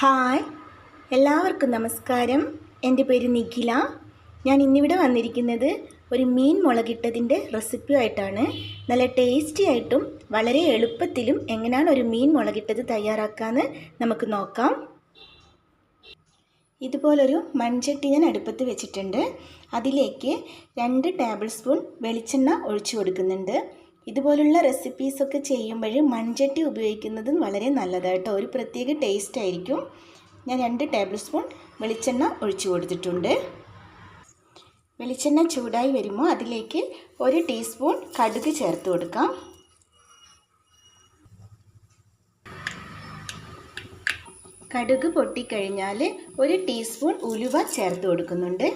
Hi. എല്ലാവർക്കും നമസ്കാരം. എന്റെ പേര് നിഖില. ഞാൻ ഇന്നിവിടെ വന്നിരിക്കുന്നത് ഒരു മീൻ മുളകിട്ടതിന്റെ റെസിപ്പി ആയിട്ടാണ്. നല്ല ടേസ്റ്റി ആയിട്ടും വളരെ എളുപ്പത്തിലും എങ്ങനെയാണ് ഒരു മീൻ മുളകിട്ടത് തയ്യാറാക്കാമെന്ന് നമുക്ക് നോക്കാം. ഇതുപോലൊരു മൺചട്ടി ഞാൻ അടുപ്പത്ത് വെച്ചിട്ടുണ്ട്. അതിലേക്ക് രണ്ട് ടേബിൾ സ്പൂൺ വെളിച്ചെണ്ണ ഒഴിച്ചു കൊടുക്കുന്നുണ്ട്. ഇതുപോലുള്ള റെസിപ്പീസൊക്കെ ചെയ്യുമ്പോൾ മൺചട്ടി ഉപയോഗിക്കുന്നത് വളരെ നല്ലതായിട്ടോ ഒരു പ്രത്യേക ടേസ്റ്റ് ആയിരിക്കും. ഞാൻ രണ്ട് ടേബിൾ സ്പൂൺ വെളിച്ചെണ്ണ ഒഴിച്ചു കൊടുത്തിട്ടുണ്ട്. വെളിച്ചെണ്ണ ചൂടായി വരുമ്പോൾ അതിലേക്ക് ഒരു ടീസ്പൂൺ കടുക് ചേർത്ത് കൊടുക്കാം. കടുക് പൊട്ടിക്കഴിഞ്ഞാൽ ഒരു ടീസ്പൂൺ ഉലുവ ചേർത്ത് കൊടുക്കുന്നുണ്ട്.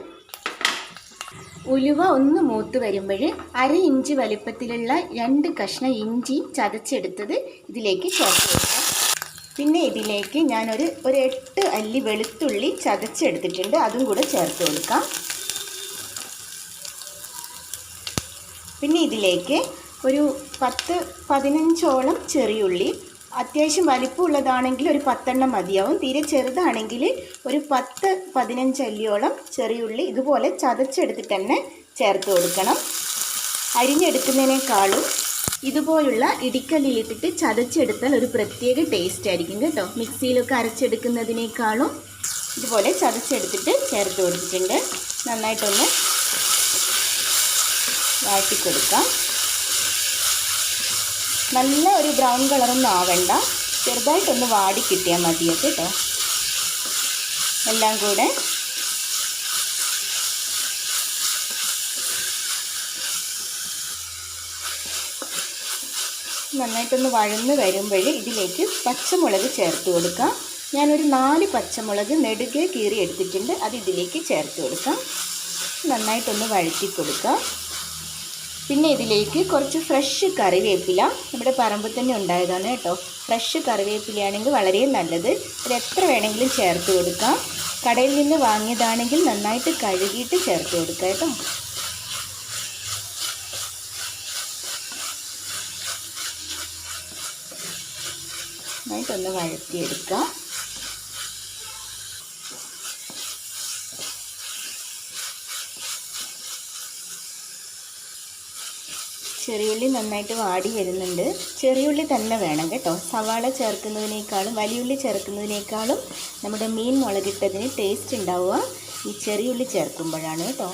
ഉലുവ ഒന്ന് മൂത്ത് വരുമ്പോൾ അര ഇഞ്ച് വലിപ്പത്തിലുള്ള രണ്ട് കഷ്ണം ഇഞ്ചി ചതച്ചെടുത്തത് ഇതിലേക്ക് ചേർത്ത് കൊടുക്കാം. പിന്നെ ഇതിലേക്ക് ഞാനൊരു ഒരു എട്ട് അല്ലി വെളുത്തുള്ളി ചതച്ചെടുത്തിട്ടുണ്ട്. അതും കൂടെ ചേർത്ത് കൊടുക്കാം. പിന്നെ ഇതിലേക്ക് ഒരു പത്ത് പതിനഞ്ചോളം ചെറിയുള്ളി അത്യാവശ്യം വലിപ്പമുള്ളതാണെങ്കിൽ ഒരു പത്തെണ്ണം മതിയാവും. തീരെ ചെറുതാണെങ്കിൽ ഒരു പത്ത് പതിനഞ്ച് അല്ലിയോളം ചെറിയുള്ളി ഇതുപോലെ ചതച്ചെടുത്തിട്ട് തന്നെ ചേർത്ത് കൊടുക്കണം. അരിഞ്ഞെടുക്കുന്നതിനേക്കാളും ഇതുപോലുള്ള ഇടിക്കല്ലിലിട്ടിട്ട് ചതച്ചെടുത്താൽ ഒരു പ്രത്യേക ടേസ്റ്റ് ആയിരിക്കും കേട്ടോ. മിക്സിയിലൊക്കെ അരച്ചെടുക്കുന്നതിനേക്കാളും ഇതുപോലെ ചതച്ചെടുത്തിട്ട് ചേർത്ത് കൊടുത്തിട്ടുണ്ട്. നന്നായിട്ടൊന്ന് വാട്ടിക്കൊടുക്കാം നല്ല ഒരു ബ്രൗൺ കളറൊന്നും ആവണ്ട. ചെറുതായിട്ടൊന്ന് വാടി കിട്ടിയാൽ മതിയത് കേട്ടോ. എല്ലാം കൂടെ. നന്നായിട്ടൊന്ന് വഴന്ന് വരുമ്പോൾ ഇതിലേക്ക് പച്ചമുളക് ചേർത്ത് കൊടുക്കാം. ഞാനൊരു നാല് പച്ചമുളക് നെടുകെ കീറി എടുത്തിട്ടുണ്ട്. അത് ഇതിലേക്ക് ചേർത്ത് കൊടുക്കാം. നന്നായിട്ടൊന്ന് വഴറ്റി കൊടുക്കാം. പിന്നെ ഇതിലേക്ക് കുറച്ച് ഫ്രഷ് കറിവേപ്പില. നമ്മുടെ പറമ്പിൽ തന്നെ ഉണ്ടായതാണ് കേട്ടോ. ഫ്രഷ് കറിവേപ്പിലയാണെങ്കിൽ വളരെ നല്ലത്. ഇത് എത്ര വേണമെങ്കിലും ചേർത്ത് കൊടുക്കാം. കടയിൽ നിന്ന് വാങ്ങിയതാണെങ്കിൽ നന്നായിട്ട് കഴുകിയിട്ട് ചേർത്ത് കൊടുക്കുക കേട്ടോ. നന്നായിട്ടൊന്ന് വഴറ്റിയെടുക്കാം. ചെറിയുള്ളി നന്നായിട്ട് വാടി വരുന്നുണ്ട്. ചെറിയുള്ളി തന്നെ വേണം കേട്ടോ. സവാള ചേർക്കുന്നതിനേക്കാളും വലിയുള്ളി ചേർക്കുന്നതിനേക്കാളും നമ്മുടെ മീൻ മുളകിട്ടതിന് ടേസ്റ്റ് ഉണ്ടാവുക. ഈ ചെറിയുള്ളി ചേർക്കുമ്പോഴാണ് കേട്ടോ.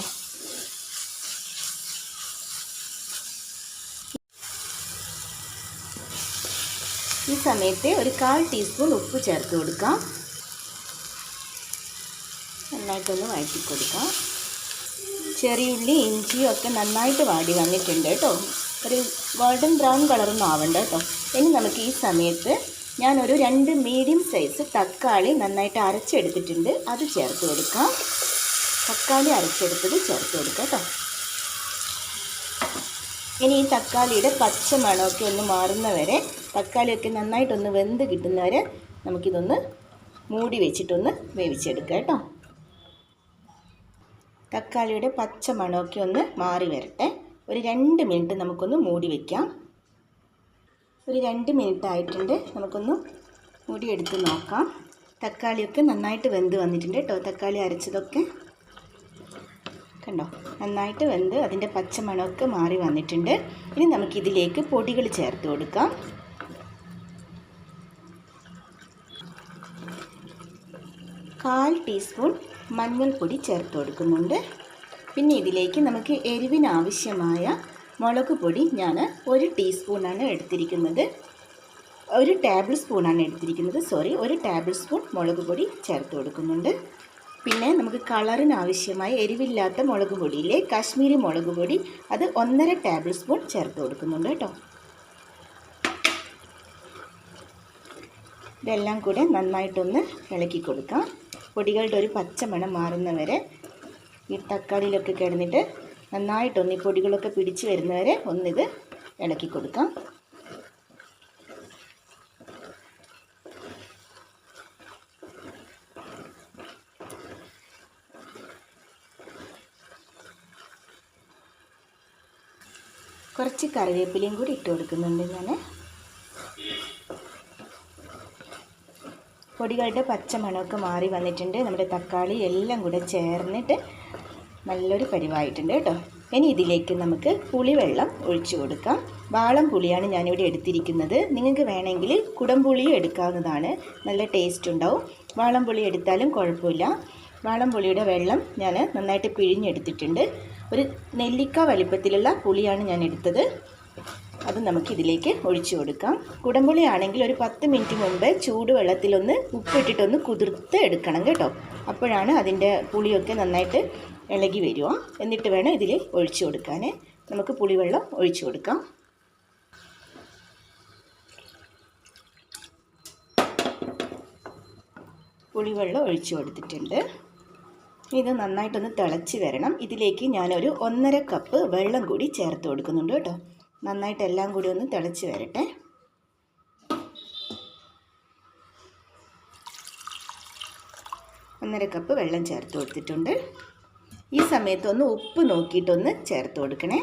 ഈ സമയത്ത് ഒരു കാൽ ടീസ്പൂൺ ഉപ്പ് ചേർത്ത് കൊടുക്കാം. നന്നായിട്ടൊന്ന് വഴറ്റി കൊടുക്കാം. ചെറിയുള്ളി ഇഞ്ചിയും ഒക്കെ നന്നായിട്ട് വാടി വന്നിട്ടുണ്ട് കേട്ടോ. ഒരു ഗോൾഡൻ ബ്രൗൺ കളറൊന്നും ആവണ്ട കേട്ടോ. ഇനി നമുക്ക് ഈ സമയത്ത് ഞാനൊരു രണ്ട് മീഡിയം സൈസ് തക്കാളി നന്നായിട്ട് അരച്ചെടുത്തിട്ടുണ്ട്. അത് ചേർത്ത് കൊടുക്കാം. തക്കാളി അരച്ചെടുത്തത് ചേർത്ത് കൊടുക്കാം കേട്ടോ. ഇനി ഈ തക്കാളിയുടെ പച്ച മണമൊക്കെ ഒന്ന് മാറുന്ന മാറുന്നവരെ തക്കാളിയൊക്കെ നന്നായിട്ടൊന്ന് വെന്ത് കിട്ടുന്ന കിട്ടുന്നവരെ നമുക്കിതൊന്ന് മൂടി വെച്ചിട്ടൊന്ന് വേവിച്ചെടുക്കാം കേട്ടോ. തക്കാളിയുടെ പച്ച മണമൊക്കെ ഒന്ന് മാറി വരട്ടെ. ഒരു രണ്ട് മിനിറ്റ് നമുക്കൊന്ന് മൂടി വയ്ക്കാം ഒരു രണ്ട് മിനിറ്റ് ആയിട്ടുണ്ട്. നമുക്കൊന്ന് മൂടി എടുത്ത് നോക്കാം. തക്കാളിയൊക്കെ നന്നായിട്ട് വെന്ത് വന്നിട്ടുണ്ട് കേട്ടോ. തക്കാളി അരച്ചതൊക്കെ കണ്ടോ? നന്നായിട്ട് വെന്ത് അതിന്റെ പച്ചമണമൊക്കെ മാറി വന്നിട്ടുണ്ട്. ഇനി നമുക്കിതിലേക്ക് പൊടികൾ ചേർത്ത് കൊടുക്കാം. കാൽ ടീസ്പൂൺ മഞ്ഞൾപ്പൊടി ചേർത്ത് കൊടുക്കുന്നുണ്ട്. പിന്നെ ഇതിലേക്ക് നമുക്ക് എരിവിനാവശ്യമായ മുളക് പൊടി ഞാൻ ഒരു ടീസ്പൂണാണ് എടുത്തിരിക്കുന്നത്. ഒരു ടേബിൾ സ്പൂണാണ് എടുത്തിരിക്കുന്നത്. സോറി ഒരു ടേബിൾ സ്പൂൺ മുളക് പൊടി ചേർത്ത് കൊടുക്കുന്നുണ്ട്. പിന്നെ നമുക്ക് കളറിന് ആവശ്യമായ എരിവില്ലാത്ത മുളക് പൊടിയിലെ കാശ്മീരി മുളക് പൊടി. അത് ഒന്നര ടേബിൾ സ്പൂൺ ചേർത്ത് കൊടുക്കുന്നുണ്ട് കേട്ടോ. ഇതെല്ലാം കൂടെ നന്നായിട്ടൊന്ന് ഇളക്കി കൊടുക്കാം. പൊടികളുടെ ഒരു പച്ചമണം മാറുന്നവരെ ഈ തക്കാളിയിലൊക്കെ കിടന്നിട്ട് നന്നായിട്ടൊന്ന് ഈ പൊടികളൊക്കെ പിടിച്ച് വരുന്നവരെ ഒന്നിത് ഇളക്കി കൊടുക്കാം. കുറച്ച് കറിവേപ്പിലയും കൂടി ഇട്ട് കൊടുക്കുന്നുണ്ട് ഞാൻ പൊടികളുടെ പച്ചമണമൊക്കെ മാറി വന്നിട്ടുണ്ട്. നമ്മുടെ തക്കാളി എല്ലാം കൂടെ ചേർന്നിട്ട് നല്ലൊരു പരിവായിട്ടുണ്ട് കേട്ടോ. ഇനി ഇതിലേക്ക് നമുക്ക് പുളിവെള്ളം ഒഴിച്ചു കൊടുക്കാം. വാളം പുളിയാണ് ഞാനിവിടെ എടുത്തിരിക്കുന്നത്. നിങ്ങൾക്ക് വേണമെങ്കിൽ കുടംപുളിയും എടുക്കാവുന്നതാണ്. നല്ല ടേസ്റ്റ് ഉണ്ടാവും. വാളം പുളി എടുത്താലും കുഴപ്പമില്ല. വാളം പുളിയുടെ വെള്ളം ഞാൻ നന്നായിട്ട് പിഴിഞ്ഞെടുത്തിട്ടുണ്ട്. ഒരു നെല്ലിക്ക വലിപ്പത്തിലുള്ള പുളിയാണ് ഞാൻ എടുത്തത്. അത് നമുക്ക് ഇതിലേക്ക് ഒഴിച്ചു കൊടുക്കാം. കുടംപുളി ആണെങ്കിൽ ഒരു പത്ത് മിനിറ്റ് മുമ്പ് ചൂടുവെള്ളത്തിലൊന്ന് ഉപ്പിട്ടിട്ടൊന്ന് കുതിർത്ത് എടുക്കണം കേട്ടോ. അപ്പോഴാണ് അതിന്റെ പുളിയൊക്കെ നന്നായിട്ട് ഇളകി വരിക എന്നിട്ട് വേണം ഇതിൽ ഒഴിച്ചു കൊടുക്കാൻ നമുക്ക് പുളിവെള്ളം ഒഴിച്ചു കൊടുക്കാം. പുളിവെള്ളം ഒഴിച്ചു കൊടുത്തിട്ടുണ്ട്. ഇത് നന്നായിട്ടൊന്ന് തിളച്ച് വരണം. ഇതിലേക്ക് ഞാനൊരു ഒന്നര കപ്പ് വെള്ളം കൂടി ചേർത്ത് കൊടുക്കുന്നുണ്ട് കേട്ടോ. നന്നായിട്ട് എല്ലാം കൂടി ഒന്ന് തിളച്ച് വരട്ടെ. ഒന്നര കപ്പ് വെള്ളം ചേർത്ത് കൊടുത്തിട്ടുണ്ട്. ഈ സമയത്തൊന്ന് ഉപ്പ് നോക്കിയിട്ടൊന്ന് ചേർത്ത് കൊടുക്കണേ.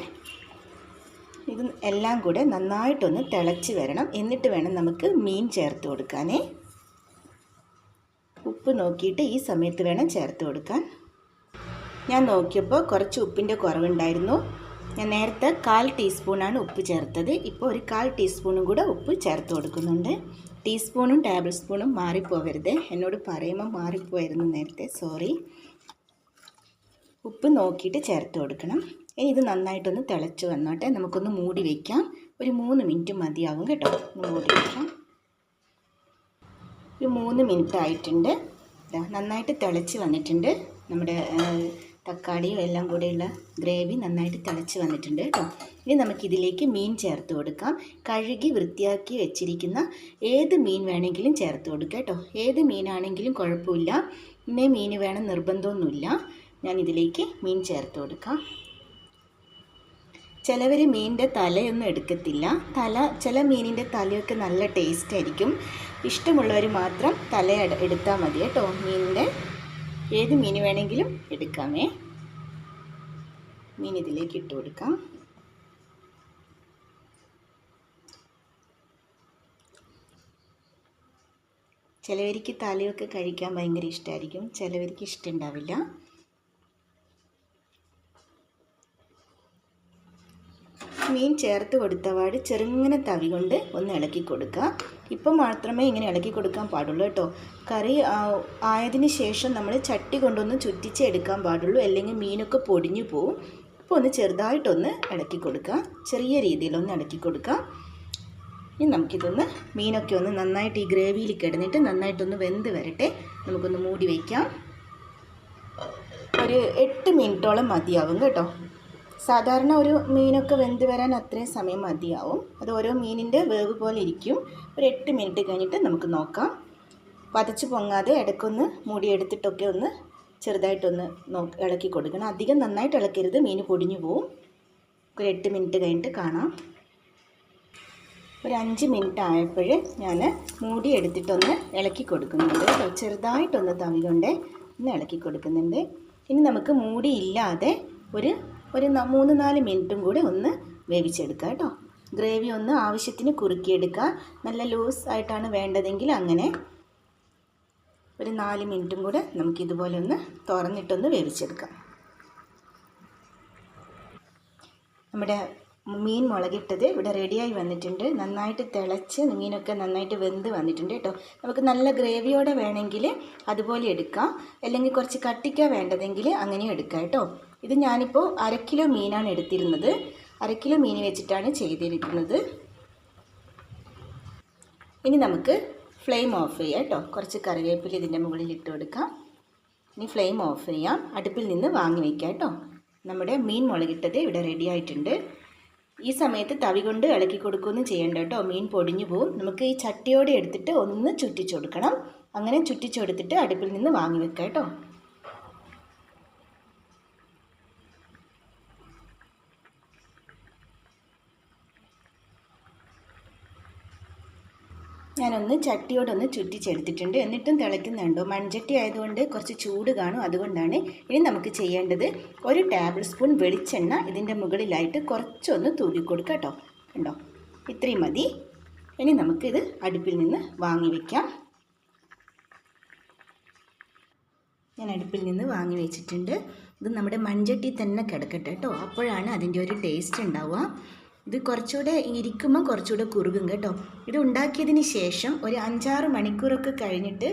ഇത് എല്ലാം കൂടെ നന്നായിട്ടൊന്ന് തിളച്ച് വരണം. എന്നിട്ട് വേണം നമുക്ക് മീൻ ചേർത്ത് കൊടുക്കാനേ. ഉപ്പ് നോക്കിയിട്ട് ഈ സമയത്ത് വേണം ചേർത്ത് കൊടുക്കാൻ. ഞാൻ നോക്കിയപ്പോൾ കുറച്ച് ഉപ്പിന്റെ കുറവുണ്ടായിരുന്നു. ഞാൻ നേരത്തെ കാൽ ടീസ്പൂണാണ് ഉപ്പ് ചേർത്തത്. ഇപ്പോൾ ഒരു കാൽ ടീസ്പൂണും കൂടെ ഉപ്പ് ചേർത്ത് കൊടുക്കുന്നുണ്ട്. ടീസ്പൂണും ടേബിൾ സ്പൂണും മാറിപ്പോവരുത്. എന്നോട് പറയുമ്പോൾ മാറിപ്പോയിരുന്നു നേരത്തെ. സോറി. ഉപ്പ് നോക്കിയിട്ട് ചേർത്ത് കൊടുക്കണം. ഇനി ഇത് നന്നായിട്ടൊന്ന് തിളച്ച് വന്നോട്ടെ. നമുക്കൊന്ന് മൂടി വയ്ക്കാം ഒരു മൂന്ന് മിനിറ്റ് മതിയാവും കേട്ടോ. ഒന്ന് മൂടി വയ്ക്കാം ഒരു മൂന്ന് മിനിറ്റ് ആയിട്ടുണ്ട്. നന്നായിട്ട് തിളച്ച് വന്നിട്ടുണ്ട്. നമ്മുടെ തക്കാളിയും എല്ലാം കൂടെയുള്ള ഗ്രേവി നന്നായിട്ട് തിളച്ച് വന്നിട്ടുണ്ട് കേട്ടോ. ഇനി നമുക്കിതിലേക്ക് മീൻ ചേർത്ത് കൊടുക്കാം. കഴുകി വൃത്തിയാക്കി വെച്ചിരിക്കുന്ന ഏത് മീൻ വേണമെങ്കിലും ചേർത്ത് കൊടുക്കാം കേട്ടോ. ഏത് മീനാണെങ്കിലും കുഴപ്പമില്ല. ഇന്നേ മീൻ വേണം നിർബന്ധമൊന്നുമില്ല. ഞാൻ ഇതിലേക്ക് മീൻ ചേർത്ത് കൊടുക്കാം. ചിലവർ മീനിന്റെ തലയൊന്നും എടുക്കത്തില്ല. തല ചില മീനിന്റെ തലയൊക്കെ നല്ല ടേസ്റ്റ് ആയിരിക്കും ഇഷ്ടമുള്ളവർ മാത്രം തല എട്- എടുത്താൽ മതി കേട്ടോ. മീനിന്റെ ഏത് മീൻ വേണമെങ്കിലും എടുക്കാമേ. മീൻ ഇതിലേക്ക് ഇട്ട് കൊടുക്കാം. ചിലവർക്ക് തലയൊക്കെ കഴിക്കാൻ ഭയങ്കര ഇഷ്ടമായിരിക്കും ചിലവർക്ക് ഇഷ്ടമുണ്ടാവില്ല. മീൻ ചേർത്ത് കൊടുത്തപാട് ചെറുങ്ങനെ തവി കൊണ്ട് ഒന്ന് ഇളക്കി കൊടുക്കുക ഇപ്പം മാത്രമേ ഇങ്ങനെ ഇളക്കി കൊടുക്കാൻ പാടുള്ളൂ കേട്ടോ. കറി ആയതിനു ശേഷം നമ്മൾ ചട്ടി കൊണ്ടൊന്ന് ചുറ്റിച്ച് എടുക്കാൻ പാടുള്ളൂ. അല്ലെങ്കിൽ മീനൊക്കെ പൊടിഞ്ഞു പോവും. അപ്പോൾ ഒന്ന് ചെറുതായിട്ടൊന്ന് ഇളക്കി കൊടുക്കുക ചെറിയ രീതിയിലൊന്ന് ഇളക്കി കൊടുക്കുക ഇനി നമുക്കിതൊന്ന് മീനൊക്കെ ഒന്ന് നന്നായിട്ട് ഈ ഗ്രേവിയിൽ കിടന്നിട്ട് നന്നായിട്ടൊന്ന് വെന്ത് വരട്ടെ. നമുക്കൊന്ന് മൂടി വയ്ക്കാം. ഒരു എട്ട് മിനിറ്റോളം മതിയാവും കേട്ടോ. സാധാരണ ഒരു മീനൊക്കെ വെന്ത് വരാൻ അത്രയും സമയം മതിയാവും. അത് ഓരോ മീനിന്റെ വേവ് പോലെ ഇരിക്കും. ഒരു എട്ട് മിനിറ്റ് കഴിഞ്ഞിട്ട് നമുക്ക് നോക്കാം. പതച്ച് പൊങ്ങാതെ ഇടയ്ക്കൊന്ന് മൂടിയെടുത്തിട്ടൊക്കെ ഒന്ന് ചെറുതായിട്ടൊന്ന് നോ ഇളക്കി കൊടുക്കണം. അധികം നന്നായിട്ട് ഇളക്കരുത്. മീൻ പൊടിഞ്ഞു പോവും. ഒരു എട്ട് മിനിറ്റ് കഴിഞ്ഞിട്ട് കാണാം. ഒരു അഞ്ച് മിനിറ്റ് ആയപ്പോൾ ഞാൻ മൂടി എടുത്തിട്ടൊന്ന് ഇളക്കി കൊടുക്കുന്നുണ്ട്. ചെറുതായിട്ടൊന്ന് തവി കൊണ്ട് ഒന്ന് ഇളക്കി കൊടുക്കുന്നുണ്ട്. ഇനി നമുക്ക് മൂടി ഇല്ലാതെ ഒരു ഒരു മൂന്ന് നാല് മിനിറ്റും കൂടെ ഒന്ന് വേവിച്ചെടുക്കുക കേട്ടോ. ഗ്രേവി ഒന്ന് ആവശ്യത്തിന് കുറുക്കിയെടുക്കുക. നല്ല ലൂസ് ആയിട്ടാണ് വേണ്ടതെങ്കിൽ അങ്ങനെ ഒരു നാല് മിനിറ്റും കൂടെ നമുക്കിതുപോലെ ഒന്ന് തുറന്നിട്ടൊന്ന് വേവിച്ചെടുക്കാം. നമ്മുടെ മീൻ മുളകിട്ടത് ഇവിടെ റെഡിയായി വന്നിട്ടുണ്ട്. നന്നായിട്ട് തിളച്ച് മീനൊക്കെ നന്നായിട്ട് വെന്ത് വന്നിട്ടുണ്ട് കേട്ടോ. നമുക്ക് നല്ല ഗ്രേവിയോടെ വേണമെങ്കിൽ അതുപോലെ എടുക്കാം. അല്ലെങ്കിൽ കുറച്ച് കട്ടിക്ക വേണ്ടതെങ്കിൽ അങ്ങനെയും എടുക്കാം കേട്ടോ. ഇത് ഞാനിപ്പോൾ അര കിലോ മീനാണ് എടുത്തിരുന്നത്. അര കിലോ മീൻ വെച്ചിട്ടാണ് ചെയ്തിരിക്കുന്നത്. ഇനി നമുക്ക് ഫ്ലെയിം ഓഫ് ചെയ്യാം കേട്ടോ. കുറച്ച് കറിവേപ്പില ഇതിന്റെ മുകളിൽ ഇട്ട് കൊടുക്കാം. ഇനി ഫ്ലെയിം ഓഫ് ചെയ്യാം. അടുപ്പിൽ നിന്ന് വാങ്ങി വയ്ക്കാം കേട്ടോ. നമ്മുടെ മീൻ മുളകിട്ടത് ഇവിടെ റെഡി ആയിട്ടുണ്ട്. ഈ സമയത്ത് തവി കൊണ്ട് ഇളക്കി കൊടുക്കുകയൊന്നും ചെയ്യേണ്ട കേട്ടോ. മീൻ പൊടിഞ്ഞു പോവും. നമുക്ക് ഈ ചട്ടിയോടെ എടുത്തിട്ട് ഒന്ന് ചുറ്റിച്ചു കൊടുക്കണം അങ്ങനെ ചുറ്റിച്ചു കൊടുത്തിട്ട് അടുപ്പിൽ നിന്ന് വാങ്ങി വെക്കാം കേട്ടോ. ഞാനൊന്ന് ചട്ടിയോടൊന്ന് ചുറ്റിച്ചെടുത്തിട്ടുണ്ട്. എന്നിട്ടും തിളയ്ക്കുന്നുണ്ടോ? മൺചട്ടി ആയതുകൊണ്ട് കുറച്ച് ചൂട് കാണും. അതുകൊണ്ടാണ് ഇനി നമുക്ക് ചെയ്യേണ്ടത് ഒരു ടേബിൾ സ്പൂൺ വെളിച്ചെണ്ണ ഇതിന്റെ മുകളിലായിട്ട് കുറച്ചൊന്ന് തൂക്കി കൊടുക്കാം കേട്ടോ. കണ്ടോ? ഇത്രയും മതി. ഇനി നമുക്കിത് അടുപ്പിൽ നിന്ന് വാങ്ങി വയ്ക്കാം ഞാൻ അടുപ്പിൽ നിന്ന് വാങ്ങി വെച്ചിട്ടുണ്ട്. ഇത് നമ്മുടെ മൺചട്ടി തന്നെ കിടക്കട്ടെ കേട്ടോ. അപ്പോഴാണ് അതിന്റെ ഒരു ടേസ്റ്റ് ഉണ്ടാവുക. ഇത് കുറച്ചുകൂടെ ഇരിക്കുമ്പോൾ കുറച്ചുകൂടെ കുറുകും കേട്ടോ. ഇത് ഉണ്ടാക്കിയതിന് ശേഷം ഒരു അഞ്ചാറ് മണിക്കൂറൊക്കെ കഴിഞ്ഞിട്ട്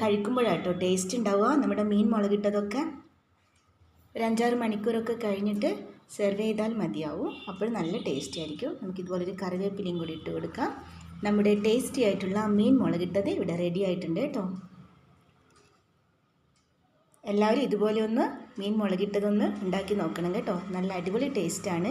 കഴിക്കുമ്പോഴാട്ടോ ടേസ്റ്റ് ഉണ്ടാവുക. നമ്മുടെ മീൻ മുളകിട്ടതൊക്കെ ഒരു അഞ്ചാറ് മണിക്കൂറൊക്കെ കഴിഞ്ഞിട്ട് സെർവ് ചെയ്താൽ മതിയാവും. അപ്പോൾ നല്ല ടേസ്റ്റി ആയിരിക്കും. ഒരു കറിവേപ്പിലയും കൂടി ഇട്ട് കൊടുക്കാം. നമ്മുടെ ടേസ്റ്റി ആയിട്ടുള്ള മീൻ മുളകിട്ടത് ഇവിടെ റെഡി ആയിട്ടുണ്ട് കേട്ടോ. എല്ലാവരും ഇതുപോലെ ഒന്ന് മീൻ മുളകിട്ടതൊന്ന് ഉണ്ടാക്കി നോക്കണം കേട്ടോ. നല്ല അടിപൊളി ടേസ്റ്റാണ്